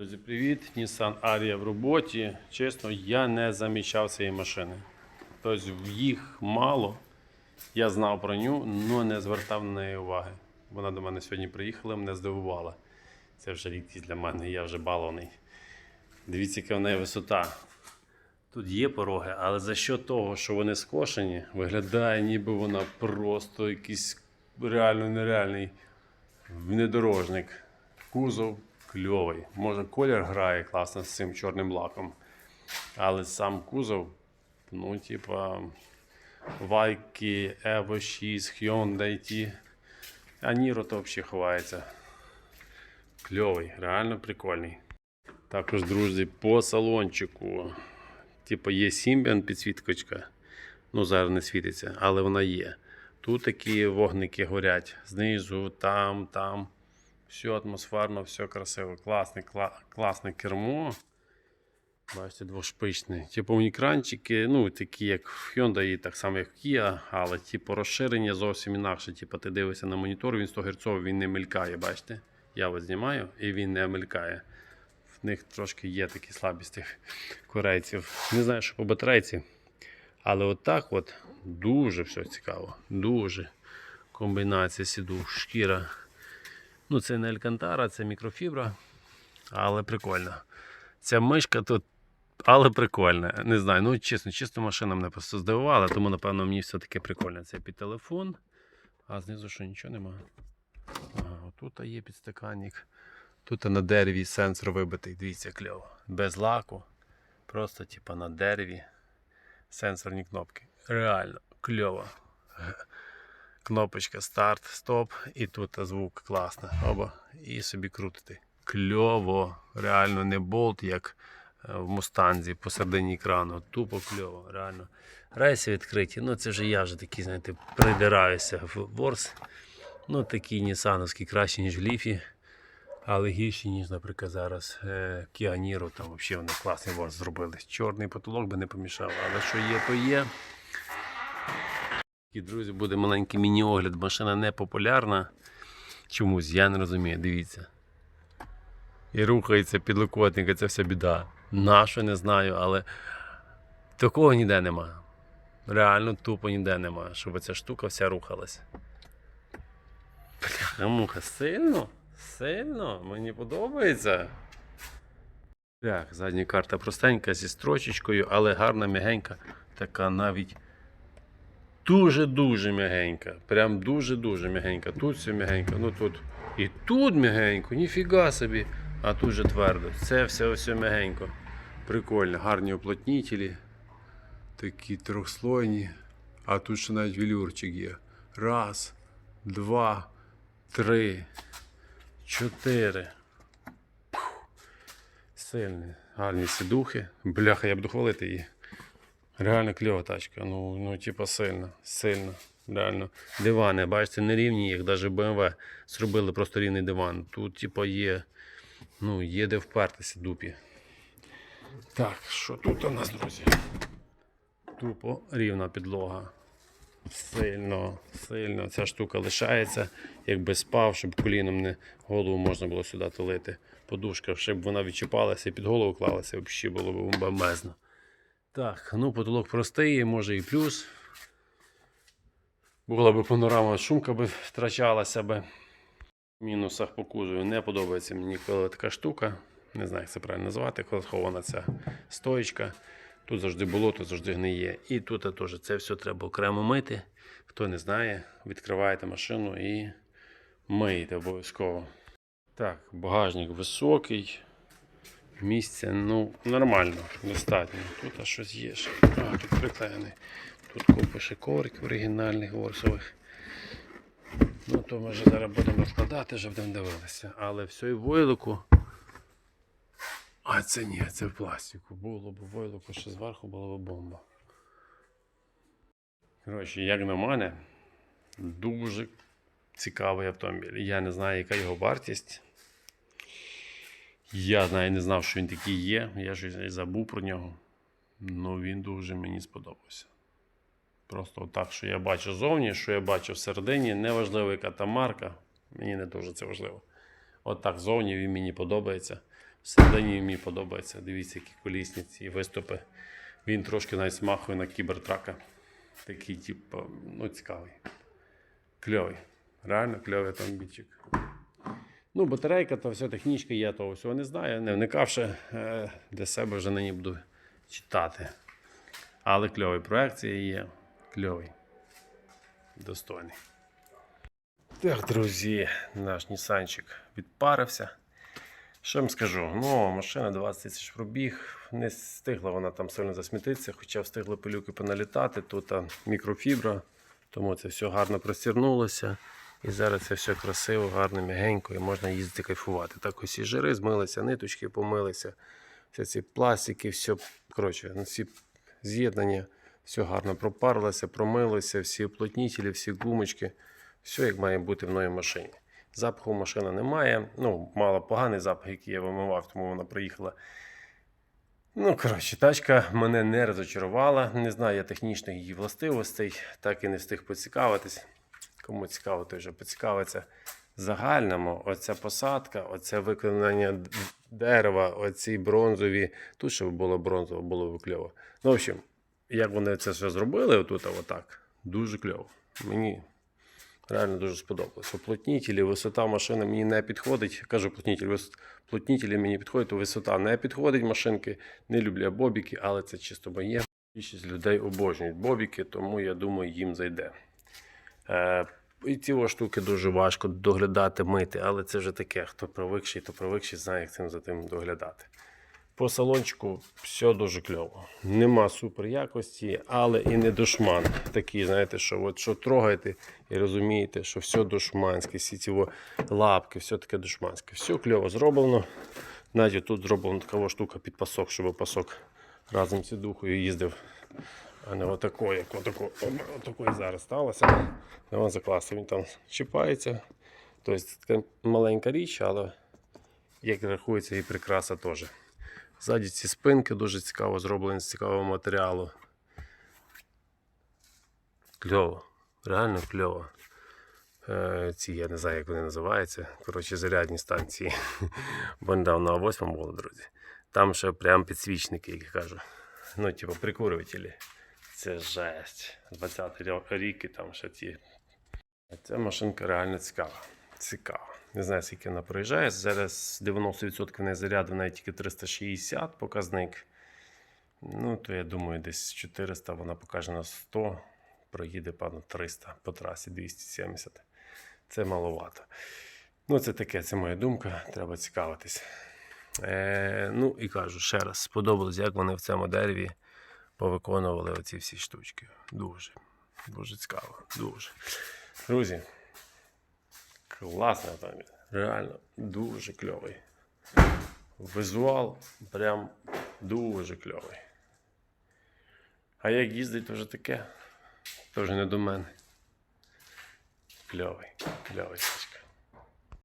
Друзі, привіт! Nissan Aria в роботі. Чесно, я не замічав цієї машини. Тобто їх мало. Я знав про нього, але не звертав на неї уваги. Вона до мене сьогодні приїхала, мене здивувала. Це вже рідкість для мене, я вже балований. Дивіться, яка в неї висота. Тут є пороги, але за що того, що вони скошені, виглядає, ніби вона просто якийсь реально нереальний внедорожник. Кузов кльовий. Може, колір грає класно з цим чорним лаком. Але сам кузов, ну, типа, Вайки, Evo 6, Hyundai T. А Ніро то взагалі ховається. Кльовий, реально прикольний. Також, друзі, по салончику. Типу є Symbian підсвіткочка. Ну, зараз не світиться, але вона є. Тут такі вогники горять. Знизу, там, там. Все атмосферно, все красиво. Класне, кла- класне кермо. Бачите, двошпичне. Типу унікранчики, ну, такі як в Hyundai, так само як в Kia, але типу розширення зовсім інакше. Типу, ти дивишся на монітор, він 100 Гц, він не мелькає, бачите? Я от знімаю і він не мелькає. В них трошки є такі слабісті корейців. Не знаю, що по батарейці. Але отак от дуже все цікаво. Дуже. Комбінація сідух, шкіра. Ну, це не алькантара, це мікрофібра, але прикольно. Ця мишка тут, але прикольна. Не знаю, ну чесно, чисто машина мене просто здивувала, тому напевно мені все-таки прикольно. Це під телефон, а знизу що нічого немає. Ага, отут є підстаканник. Тут на дереві сенсор вибитий, дивіться, кльово. Без лаку. Просто типа на дереві. Сенсорні кнопки. Реально кльово. Кнопочка старт, стоп, і тут звук класно. Оба. І собі крутити. Кльово. Реально не болт, як е, в мустанзі посередині екрану. Тупо кльово, реально. Рейси відкриті. Ну це вже я вже такий, знаєте, придираюся в Ворс. Ну, такі нісановські кращі, ніж ліфі. Але гірші, ніж, наприклад, зараз е, Niro, там взагалі вони класний ворс зробили. Чорний потолок би не помішав, але що є, то є. І, друзі, буде маленький міні-огляд. Машина не популярна. Чомусь, я не розумію, дивіться. І рухається підлокотник, це вся біда. Нащо не знаю, але такого ніде нема. Реально тупо ніде нема, щоб ця штука вся рухалась. Бля, муха, сильно? Сильно? Мені подобається. Так, задня карта простенька зі строчечкою, але гарна, м'ягенька. Така навіть дуже-дуже м'ягенька. Прям дуже-дуже м'ягенька. Тут все м'ягенько, ну тут. І тут м'ягенько, ніфіга собі. А тут же твердо. Це все все м'ягенько. Прикольно, гарні уплотнітелі. Такі трьохслойні. А тут ще навіть велюрчик є. Раз, два, три, чотири. Пух. Сильні, гарні сідухи. Бляха, я буду хвалити її. Реально кльова тачка. Ну, ну типа сильно, сильно. Реально. Дивани, бачите, не рівні їх, навіть BMW зробили просто рівний диван. Тут, типа, є. Ну, є де впертися дупі. Так, що тут у нас, друзі? Тупо рівна підлога. Сильно, сильно ця штука лишається. Якби спав, щоб коліном не голову можна було сюди тулити. Подушка, щоб вона відчіпалася і під голову клалася, взагалі було б бомбезно. Так, ну потолок простий, може і плюс. Була б панорама, шумка би втрачалася би. В мінусах по кузову не подобається мені коли така штука. Не знаю, як це правильно назвати, коли схована ця стоїчка. Тут завжди було, тут завжди гниє. І тут теж це все треба окремо мити. Хто не знає, відкриваєте машину і миєте обов'язково. Так, багажник високий. Місця, ну, нормально, достатньо. Тут аж щось є. А, тут приклеєний. Тут купа ще оригінальних ворсових. Ну, то ми вже зараз будемо розкладати, вже будемо дивитися. Але все і войлоку. А це ні, це в пластику. Було б войлоку, що зверху була б бомба. Коротше, як на мене, дуже цікавий автомобіль. Я не знаю, яка його вартість. Я знаю, не знав, що він такий є. Я щось забув про нього. Ну він дуже мені сподобався. Просто так, що я бачу зовні, що я бачу всередині, неважливо, яка там марка. Мені не дуже це важливо. От так зовні він мені подобається. Всередині мені подобається. Дивіться, які колісні ці виступи. Він трошки навіть смахує на кібертрака. Такий, типу, ну, цікавий. Кльовий. Реально кльовий автомобільчик. Ну, батарейка, то все, технічка, я того всього не знаю. Не вникавши е, для себе вже нині буду читати. Але кльовий проекція є. Кльовий. Достойний. Так, друзі, наш Нісанчик відпарився. Що вам скажу? Ну, машина 20 тисяч пробіг. Не встигла вона там сильно засмітитися, хоча встигли пилюки поналітати. Тут мікрофібра, тому це все гарно простірнулося. І зараз це все красиво, гарно, м'ягенько, і можна їздити кайфувати. Так ось і жири змилися, ниточки помилися, всі ці пластики, все, коротше, ну, всі з'єднання, все гарно пропарилося, промилося, всі уплотнітелі, всі гумочки, все як має бути в новій машині. Запаху машина немає. Ну, мало поганий запах, який я вимивав, тому вона приїхала. Ну, коротше, тачка мене не розочарувала. Не знаю я технічних її властивостей, так і не встиг поцікавитись. Кому цікаво, той вже поцікавиться. Загальному, оця посадка, оце виконання дерева, оці бронзові. Тут щоб було бронзово, було кльово. Ну, в общем, як вони це все зробили, отут, отак, дуже кльово. Мені реально дуже сподобалось. Уплотнітелі, висота машини мені не підходить. Кажу, плотнітель, вис... плотнітелі мені підходять, то висота не підходить машинки. Не люблю бобіки, але це чисто моє. Більшість людей обожнюють бобіки, тому я думаю, їм зайде. І ці штуки дуже важко доглядати, мити, але це вже таке. Хто привикший, то привикший, знає, як цим за тим доглядати. По салончику все дуже кльово. Нема супер якості, але і не душман. Такий, знаєте, що от що трогаєте і розумієте, що все душманське, всі ці лапки, все таке душманське. Все кльово зроблено. Навіть тут зроблена така штука під пасок, щоб пасок разом з духою їздив. А не отако, як отако, отако зараз сталося. Вона закласти, він там чіпається. Тобто така маленька річ, але як рахується і прикраса теж. Ззаді ці спинки дуже цікаво зроблені з цікавого матеріалу. Кльово, реально кльово. Е, ці, я не знаю, як вони називаються. Коротше, зарядні станції. Бо недавно на 8 було, друзі. Там ще прям підсвічники, як я кажу. Ну, типу, прикурювателі. Це жесть. 20 рік і там ще ті. Ця машинка реально цікава. Цікава. Не знаю, скільки вона проїжджає. Зараз 90% в неї заряду, навіть тільки 360 показник. Ну, то я думаю, десь 400 вона покаже на 100, проїде, певно, 300 по трасі 270. Це маловато. Ну, це таке, це моя думка, треба цікавитись. Е, ну і кажу ще раз, сподобалось, як вони в цьому дереві повиконували оці всі штучки. Дуже, дуже цікаво. Дуже. Друзі, класний автомобіль. Реально дуже кльовий. Візуал прям дуже кльовий. А як їздить, то вже таке. То вже не до мене. Кльовий, кльовий.